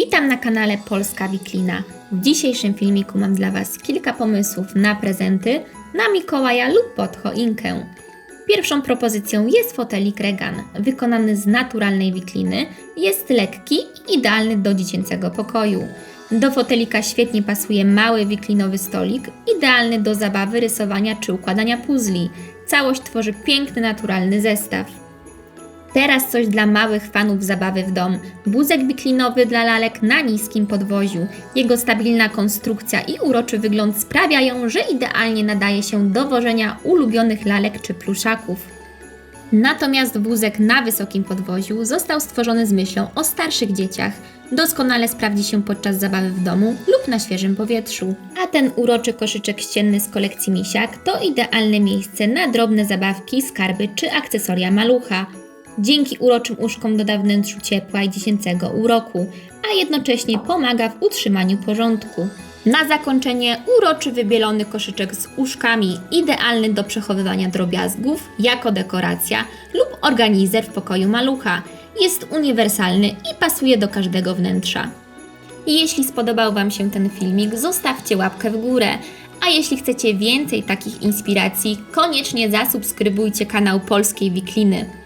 Witam na kanale Polska Wiklina. W dzisiejszym filmiku mam dla Was kilka pomysłów na prezenty na Mikołaja lub pod choinkę. Pierwszą propozycją jest fotelik Regan, wykonany z naturalnej wikliny. Jest lekki i idealny do dziecięcego pokoju. Do fotelika świetnie pasuje mały wiklinowy stolik, idealny do zabawy, rysowania czy układania puzli. Całość tworzy piękny, naturalny zestaw. Teraz coś dla małych fanów zabawy w dom. Wózek biklinowy dla lalek na niskim podwoziu. Jego stabilna konstrukcja i uroczy wygląd sprawiają, że idealnie nadaje się do wożenia ulubionych lalek czy pluszaków. Natomiast wózek na wysokim podwoziu został stworzony z myślą o starszych dzieciach. Doskonale sprawdzi się podczas zabawy w domu lub na świeżym powietrzu. A ten uroczy koszyczek ścienny z kolekcji Misiak to idealne miejsce na drobne zabawki, skarby czy akcesoria malucha. Dzięki uroczym uszkom doda wnętrzu ciepła i dziecięcego uroku, a jednocześnie pomaga w utrzymaniu porządku. Na zakończenie uroczy wybielony koszyczek z uszkami, idealny do przechowywania drobiazgów jako dekoracja lub organizer w pokoju malucha. Jest uniwersalny i pasuje do każdego wnętrza. Jeśli spodobał Wam się ten filmik, zostawcie łapkę w górę. A jeśli chcecie więcej takich inspiracji, koniecznie zasubskrybujcie kanał Polskiej Wikliny.